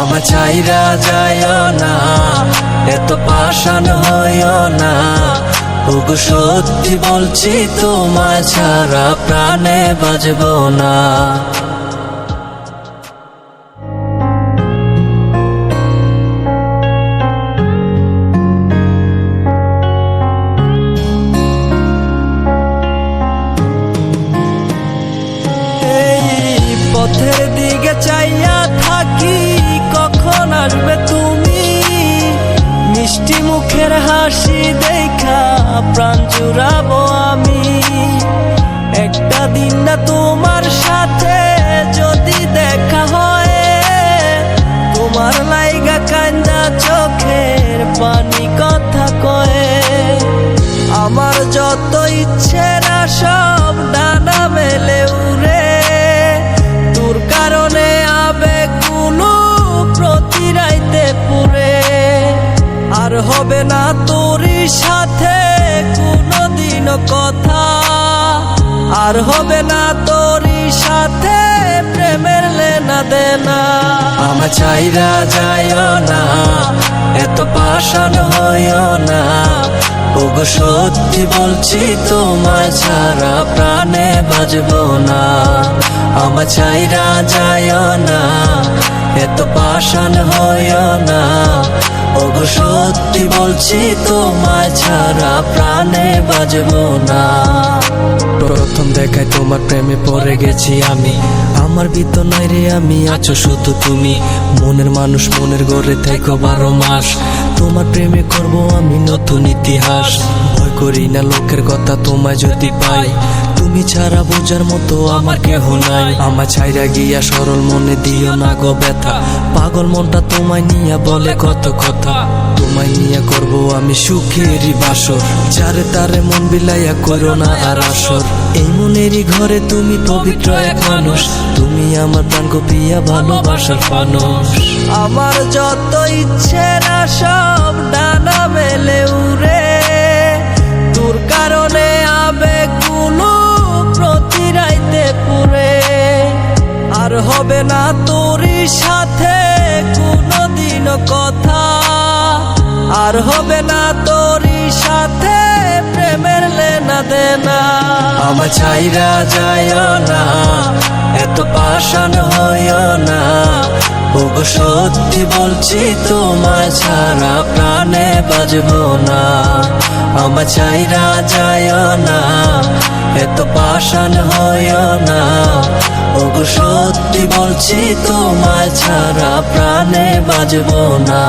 আমার চাইরা যায় না, এত পাষাণ হইও না। ওগো সত্যি বলছি, তোমায় ছাড়া প্রাণে বাজবো না। পথের দিকে চাইয়া হাসি দেখা, প্রাণ জুড়াবো আমি। একটা দিন না তোমার সাথে যদি দেখা হয়, তোমার লাইগা কান্দা চোখের পানি কথা কয়ে। আমার যত ইচ্ছেরা, সব ডানা মেলে হবে না তোরই সাথে কোনোদিনও কথা। আর হবে না তোরই সাথে প্রেমের লেনা দেনা। আমার চাইরা যায় না, এত পাষাণ হইও না। ওগো, সত্যি বলছি, তোমায় ছাড়া প্রাণে বাজবো না। আমার চাইরা যায় পাষাণ হইও না। ওগো, সত্যি বলছি, তোমায় ছাড়া প্রাণে বাজবো না। প্রথম দেখায় তোমার প্রেমে পড়ে গেছি আমি। আমার ভিতর নাই রে, আমি আছো শুধু তুমি। মনের মানুষ মনের গড়ে থেকো বারো মাস। তোমার প্রেমে করব আমি নতুন ইতিহাস। ভয় করি না লোকের কথা তোমায় যদি পাই। তুমি ছাড়া বোঝার মতো আমার কেহ নাই। আমার ছাইরা গিয়া সরল মনে দিও না গো ব্যথা। পাগল মনটা তোমায় নিয়ে বলে কত কথা। তোমায় নিয়ে করব আমি সুখেরই বাসর। যারে তারে মন বিলাইয়া করো না আর আসর। এই মনেরই ঘরে তুমি পবিত্র এক মানুষ। তুমি আমার প্রাণ কপিয়া ভালোবাসার মানুষ। আমার যত ইচ্ছেরা সব ডানা মেলে উড়ে আর হবে না তোর সাথে কোনোদিনও কথা। আর হবে না তোর সাথে প্রেমের লেনা দেনা। আমার চাইরা যায় না, এত পাষাণ হইও না। ওগো, সত্যি বলছি, তোমায় ছাড়া প্রাণে বাজব না। আমার চাইরা যায় না, এত পাষাণ হয় না। ওগো, সত্যি বলছি, তোমায় ছাড়া প্রাণে বাজব না।